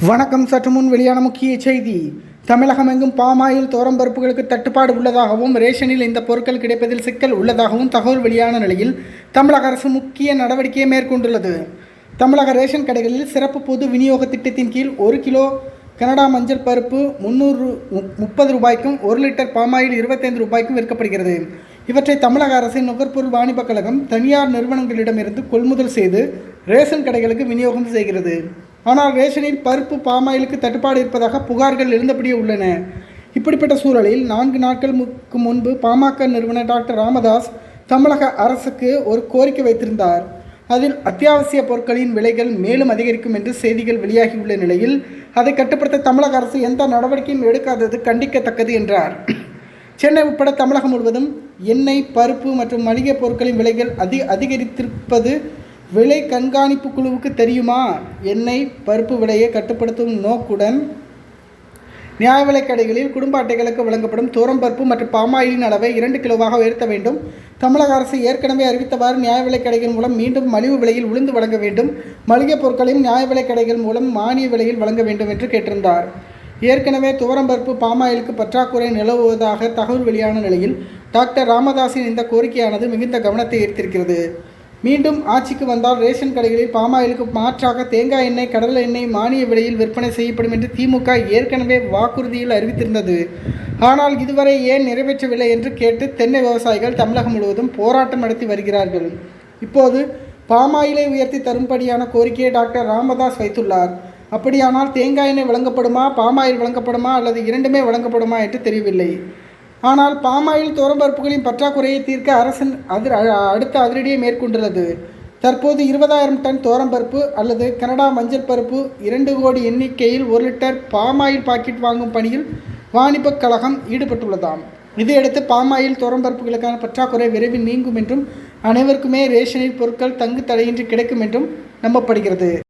வணக்கம் சற்று முன் வெளியான முக்கிய செய்தி. தமிழகம் எங்கும் பாமாயில் தோரம்பருப்புகளுக்கு தட்டுப்பாடு உள்ளதாகவும் ரேஷனில் இந்த பொருட்கள் கிடைப்பதில் சிக்கல் உள்ளதாகவும் தகவல் வெளியான நிலையில் தமிழக அரசு முக்கிய நடவடிக்கையை மேற்கொண்டுள்ளது. தமிழக ரேஷன் கடைகளில் சிறப்பு பொது விநியோக திட்டத்தின் கீழ் ஒரு கிலோ கனடா மஞ்சள் பருப்பு முந்நூறு மு- முப்பது ரூபாய்க்கும் ஒரு லிட்டர் பாமாயில் இருபத்தைந்து ரூபாய்க்கும் விற்கப்படுகிறது. இவற்றை தமிழக அரசின் நுகர்பொருள் வாணிபக் கழகம் தனியார் நிறுவனங்களிடமிருந்து கொள்முதல் செய்து ரேஷன் கடைகளுக்கு விநியோகம் செய்கிறது. ஆனால் ரேஷனில் பருப்பு பாமாயிலுக்கு தட்டுப்பாடு இருப்பதாக புகார்கள் இருந்தபடியே உள்ளன. இப்படிப்பட்ட சூழலில் நான்கு நாட்களுக்கு முன்பு பாமக நிறுவனர் டாக்டர் ராமதாஸ் தமிழக அரசுக்கு ஒரு கோரிக்கை வைத்திருந்தார். அதில் அத்தியாவசிய பொருட்களின் விலைகள் மேலும் அதிகரிக்கும் என்று செய்திகள் வெளியாகியுள்ள நிலையில் அதை கட்டுப்படுத்த தமிழக அரசு எந்த நடவடிக்கையும் எடுக்காதது கண்டிக்கத்தக்கது என்றார். சென்னை உட்பட தமிழகம் முழுவதும் எண்ணெய் பருப்பு மற்றும் மளிகை பொருட்களின் விலைகள் அதி அதிகரித்திருப்பது விலை கண்காணிப்பு குழுவுக்கு தெரியுமா? எண்ணெய் பருப்பு விலையை கட்டுப்படுத்தும் நோக்குடன். நியாய விலைக் கடைகளில் குடும்ப அட்டைகளுக்கு வழங்கப்படும் தூரம்பருப்பு மற்றும் பாமாயிலின் அளவை இரண்டு கிலோவாக உயர்த்த வேண்டும். தமிழக அரசு ஏற்கனவே அறிவித்தவாறு நியாய விலை கடைகள் மூலம் மீண்டும் மலிவு விலையில் உளுந்து வழங்க வேண்டும். மளிகைப் பொருட்களையும் நியாய விலை கடைகள் மூலம் மானிய விலையில் வழங்க வேண்டும் என்று கேட்டிருந்தார். ஏற்கனவே துவரம்பருப்பு பாமாயிலுக்கு பற்றாக்குறை நிலவுவதாக தகவல் வெளியான நிலையில் டாக்டர் ராமதாஸின் இந்த கோரிக்கையானது மிகுந்த கவனத்தை ஈர்த்திருக்கிறது. மீண்டும் ஆட்சிக்கு வந்தால் ரேஷன் கடைகளில் பாமாயிலுக்கு மாற்றாக தேங்காய் எண்ணெய் கடலை எண்ணெய் மானிய விலையில் விற்பனை செய்யப்படும் என்று திமுக ஏற்கனவே வாக்குறுதியில் அறிவித்திருந்தது. ஆனால் இதுவரை ஏன் நிறைவேற்றவில்லை என்று கேட்டு தென்னை விவசாயிகள் தமிழகம் முழுவதும் போராட்டம் நடத்தி வருகிறார்கள். இப்போது பாமாயிலை உயர்த்தி தரும்படியான கோரிக்கையை டாக்டர் ராமதாஸ் வைத்துள்ளார். அப்படியானால் தேங்காய் எண்ணெய் வழங்கப்படுமா பாமாயில் வழங்கப்படுமா அல்லது இரண்டுமே வழங்கப்படுமா என்று தெரியவில்லை. ஆனால் பாமாயில் துவரம்பருப்புகளின் பற்றாக்குறையை தீர்க்க அரசின் அதிர் அடுத்த அதிரடியை மேற்கொண்டுள்ளது. தற்போது இருபதாயிரம் டன் துவரம்பருப்பு அல்லது கனடா மஞ்சள் பருப்பு இரண்டு கோடி எண்ணிக்கையில் ஒரு லிட்டர் பாமாயில் பாக்கெட் வாங்கும் பணியில் வாணிபக் கழகம் ஈடுபட்டுள்ளதாம். இதையடுத்து பாமாயில் துவரம்பருப்புகளுக்கான பற்றாக்குறை விரைவில் நீங்கும் என்றும் அனைவருக்குமே ரேஷனில் பொருட்கள் தங்கு தடையின்றி கிடைக்கும் என்றும் நம்பப்படுகிறது.